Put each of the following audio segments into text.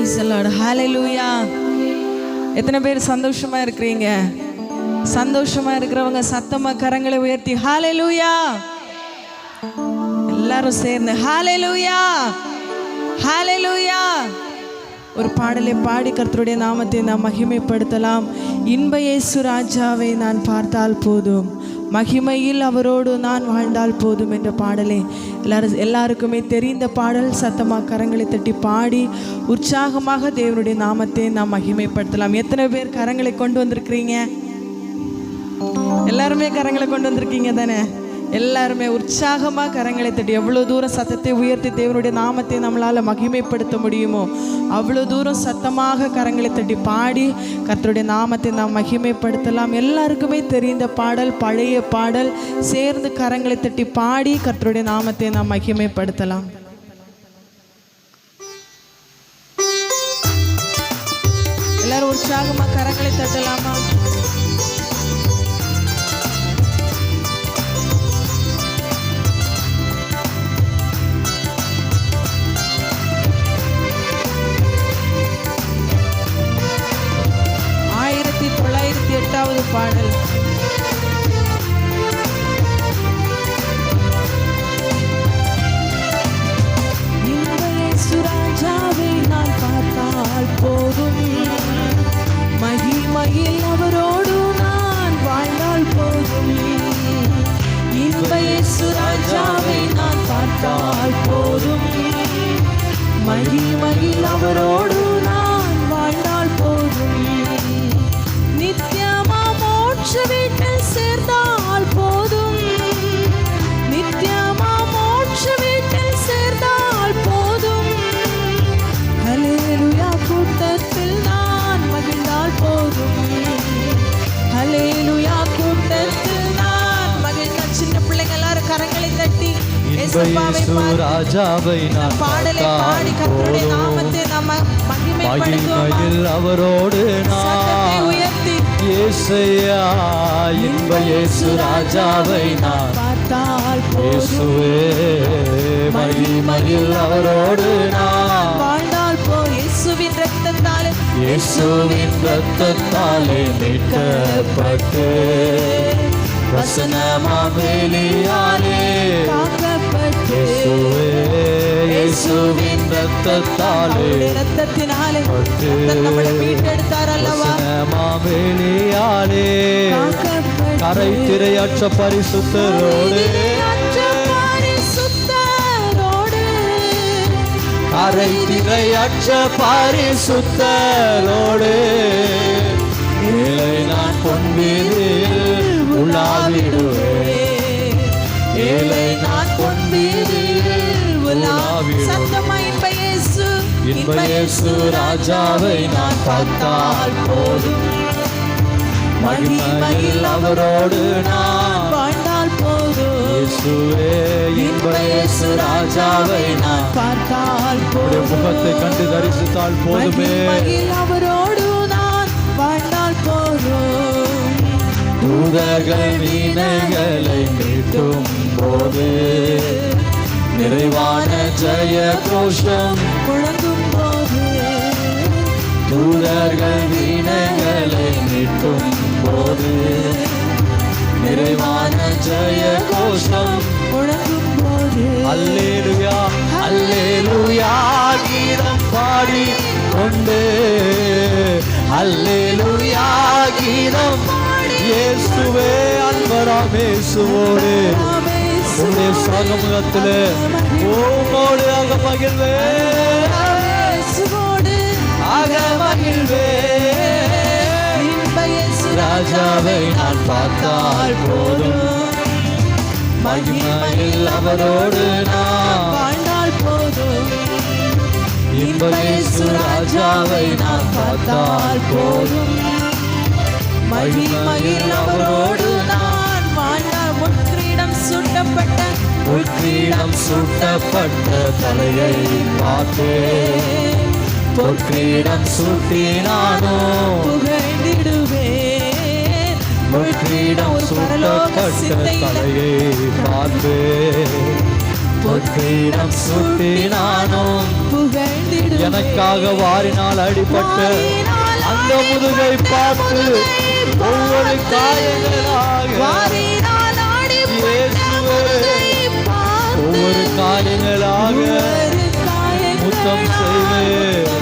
Price Lord ஹalleluya எத்தனை பேர் சந்தோஷமா இருக்கிறீங்க? சந்தோஷமா இருக்கிறவங்க சத்தமா கரங்களை உயர்த்தி ஹalleluya எல்லாரும் சேர்ந்து ஹalleluya ஹalleluya ஒரு பாடலை பாடி கர்த்தருடைய நாமத்தை நாம் மகிமைப்படுத்தலாம். இன்ப இயேசு ராஜாவை நான் பார்த்தால் போதும். மகிமையில் அவரோடு நான் வாழ்ந்தால் போதும் என்ற பாடலே. எல்லாரும் எல்லாருக்குமே தெரிந்த பாடல் சத்தமாக கரங்களை தட்டி பாடி உற்சாகமாக தேவனுடைய நாமத்தை நாம் மகிமைப்படுத்தலாம். எத்தனை பேர் கரங்களை கொண்டு வந்திருக்கிறீங்க? எல்லாருமே கரங்களை கொண்டு வந்திருக்கீங்க தானே? எல்லாருமே உற்சாகமாக கரங்களை தட்டி எவ்வளோ தூரம் சத்தத்தை உயர்த்தி தேவனுடைய நாமத்தை நம்மளால் மகிமைப்படுத்த முடியுமோ அவ்வளோ தூரம் சத்தமாக கரங்களை தட்டி பாடி கர்த்தருடைய நாமத்தை நாம் மகிமைப்படுத்தலாம். எல்லாருக்குமே தெரிந்த பாடல் பழைய பாடல் சேர்ந்து கரங்களை தட்டி பாடி கர்த்தருடைய நாமத்தை நாம் மகிமைப்படுத்தலாம். எல்லாரும் உற்சாகமாக கரங்களை தட்டலாமா? பாடல். சுராஜாவை நான் பார்த்தால் போதும். மகிமையில் அவரோடு நான் வாழ்ந்தால் போதும். இன்பையே சுராஜாவை நான் பார்த்தால் போதும். மகிமையில் அவரோடு ராஜாவை நான் பாடலை பாடி போதும். நாமத்தை நாம மகிமைப்படுத்துவோமா? மகிமையில் அவரோடு நான் உயர்த்தி. இயேசையா இன்ப இயேசு ராஜாவை நான் பார்த்தால் இயேசுவே மகிமையில் அவரோடு நான் வாழ்ந்தால் போ. இயேசுவின் ரத்தத்தாலே இயேசுவின் ரத்தத்தாலே மீட்கப்பட்டு வசனமாம் வெளியாலே. காக்கப்பட்டு இயேசுவின் ரத்தத்தாலே ரத்தத்தினாலே நம்மளை மீட்டெடுத்தார் அல்லவா காக்கப்பட்டு கரை திரையற்ற பரிசுத்தரோடு கரை திரையற்ற பரிசுத்தரோடு ஏழை நான் பொன்வீதியில் உள்ளாவிடுவேன் ஏழை நான் இன்ப இயேசு ராஜாவை நான் பார்த்தால் போதும். மகிமையில் அவரோடு நான் வாழ்ந்தால் போதும். இயேசுவே இன்ப இயேசு ராஜாவை நான் பார்த்தால் போதும். முகத்தை கண்டு தரிசித்தால் போதுமே. அவரோடு நான் வாழ்ந்தால் போதும். தூதர்கள் வீணைகளை மீட்டும் போது நிறைவான ஜெய கோஷம் போது தூதர்கள் வீணங்களை மீட்டும் போது நிறைவான ஜெய கோஷம் முழங்கும் போது. அல்லேலுயா அல்லேலுயா கீதம் பாடி கொண்டு. அல்லேலுயா கீதம் இயேசுவே அன்பராம் இயேசுவோடு. உன்னுடைய சகமுகத்தில் ஓமோடு அங்க பகிர்வேன் ஆக மகிழ்வே இன்ப இயேசு ராஜாவை நான் பார்த்தால் போதும். மகிமையில் அவரோடு நான் வாழ்ந்தால் போதும். இன்ப இயேசு ராஜாவை நான் பார்த்தால் போதும். மகிமையில் அவரோடு நான் வாழ்ந்தால் முற்கிரீடம் சூட்டப்பட்ட உட்கிரீடம் சூட்டப்பட்ட தலையை பார்த்தே பொற்கிரீடம் சூட்டினானோ சூட்டப்பட்ட சிந்தையில தலையை பார்த்து பொற்கிடம் சுட்டி நானும் புகழ்ந்திடுவேன். எனக்காக வாரினால் அடிபட்ட அந்த முதுகை பார்த்து ஒவ்வொரு காயங்களாக ஒவ்வொரு செய்வேன். முத்தம் செய்வேன்.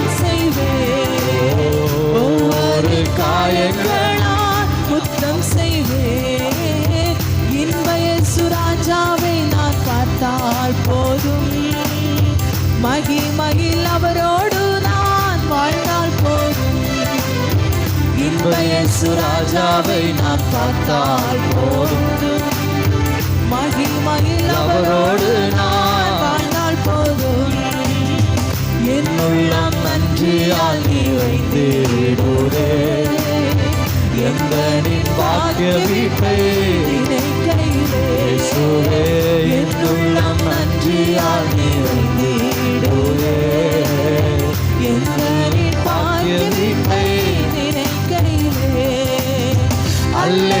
காயங்களால் முத்தம் செய்வேன். இன்பய சுராஜாவை நான் பார்த்தால் போதும். மகிமையில் அவரோடு நான் வாழ்ந்தால் போதும். இன்பய சுராஜாவை நான் பார்த்தால் போதும். மகிமையில் அவரோடு நான் என்னுள்ளம் நன்றியால் நீ வைத்திடுதே எங்களின் பாக்கிய வீட்டை நினைக்கையிலே அல்லேலூயா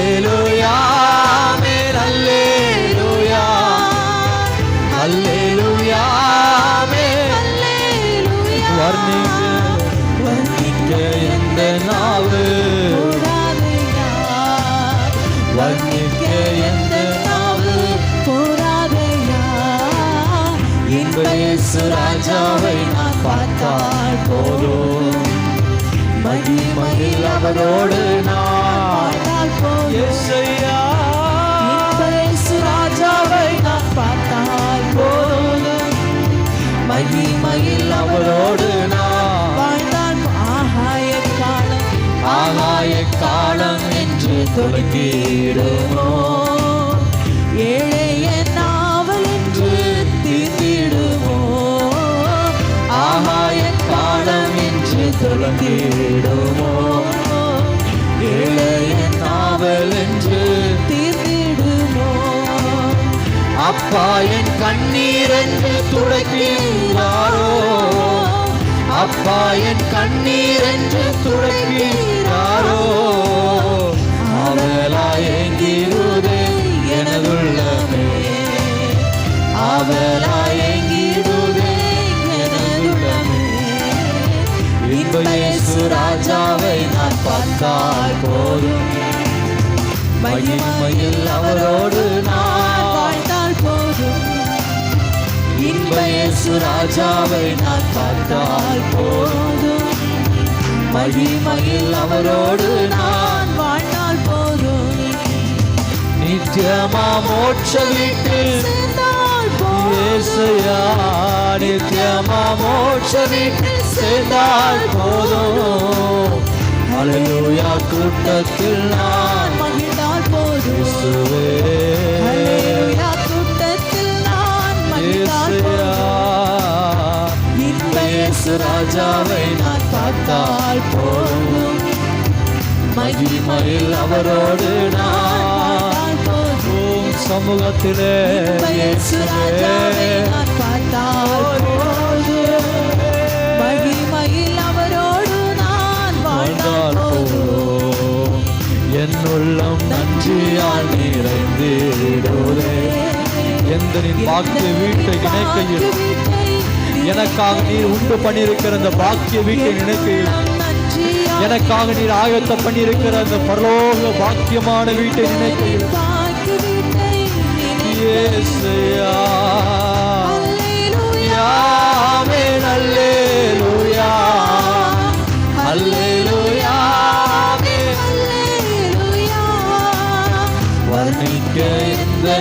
ராஜாவை நான் பார்த்தால் போதும். மகிமையில் அவரோடு நான் இயேசு ராஜாவை நான் பார்த்தால் போதும். மகிமையில் அவரோடு நான் வாழ்ந்தால் ஆகாய காலம் ஆகாய காலம் என்று தொடங்கிடுமோ ஏழைய தொடங்கிடுமோ ஏழைய நாவல் என்று தீர்ந்திடுமோ அப்பா என் கண்ணீர் என்று துடைக்கிறாரோ அப்பா என் கண்ணீர் என்று துடைக்கிறாரோ மகிமையில் அவரோடு நான் வாழ்ந்தால் போதும். இன்பயேசு ராஜாவை நான் பார்த்தால் போதும். மகிமையில் அவரோடு நான் வாழ்ந்தால் போதும். நித்தியமா மோட்ச வீட்டில் சேர்ந்தால் இயேசுயா நித்தியமா மோட்ச வீட்டில் சேர்ந்தால் போதும். அலையூயா கூட்டத்தில் நான் மகிழ்ந்தால் ராஜாவை நான் பார்த்தால் போதும். மகிமையில் அவரோடு நான் போதும். சமூகத்திலே பார்த்தால் போதும். என் உள்ளம் நன்றியால் நிறைந்திடுதே. எந்த நின் பாக்கிய வீட்டை நினைக்கையில் எனக்காக நீர் உண்டு பண்ணியிருக்கிற அந்த பாக்கிய வீட்டை நினைக்கையில் எனக்காக நீர் ஆயத்தம் பண்ணியிருக்கிற அந்த பரலோக பாக்கியமான வீட்டை நினைக்கையில்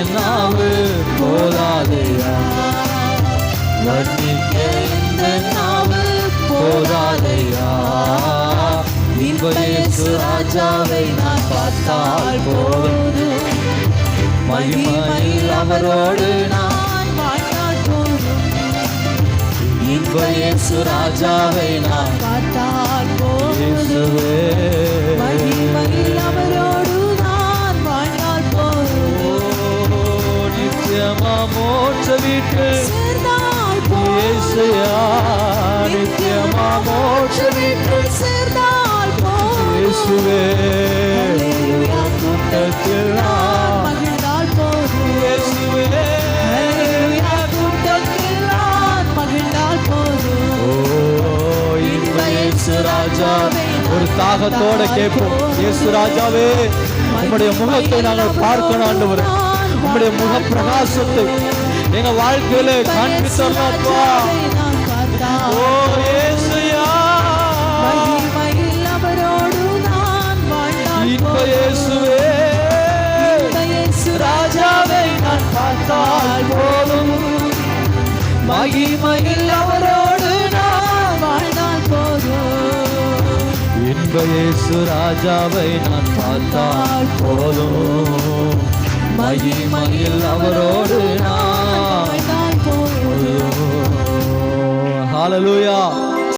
நாவு போதாதையா வர்ணிக்க இந்த நாவு போதாதையா இன்ப இயேசு ராஜாவை நான் பார்த்தால் போதும். மகிமையில் அவரோடு நான் வாழ்ந்தால் போதும். இன்ப இயேசு ராஜாவை நான் பார்த்தால் இயேசுவே. மகிமையில் அவரோடு நித்தியமா மோட்ச வீட்டு. நித்தியமா மோட்ச வீட்டு. சேர்ந்தால் போசுவே கூட்டத்தில் மகிழ்ந்தால் போசுவே மகிழ்ந்தால் போதும். ராஜாவே ஒரு தாகத்தோட கேட்போம். இயேசு ராஜாவே உங்களுடைய முகத்தை நாங்கள் பார்க்கணும் ஆண்டு உம்முடைய முக பிரகாசத்தை எங்க வாழ்க்கையில காண்பித்தோம்ப்பா ஓ இயேசுயா மகிமையில் அவரோடு நான் வாழ்ந்தால் இன்ப இயேசுவே இயேசு ராஜாவை நான் பார்த்தால் போதும். மகிமையில் அவரோடு நான் வாழ்ந்தால் போதும். இன்ப இயேசு ராஜாவை நான் பார்த்தால் போதும். மகிமையில் அவரோடு நான். ஹalleluya.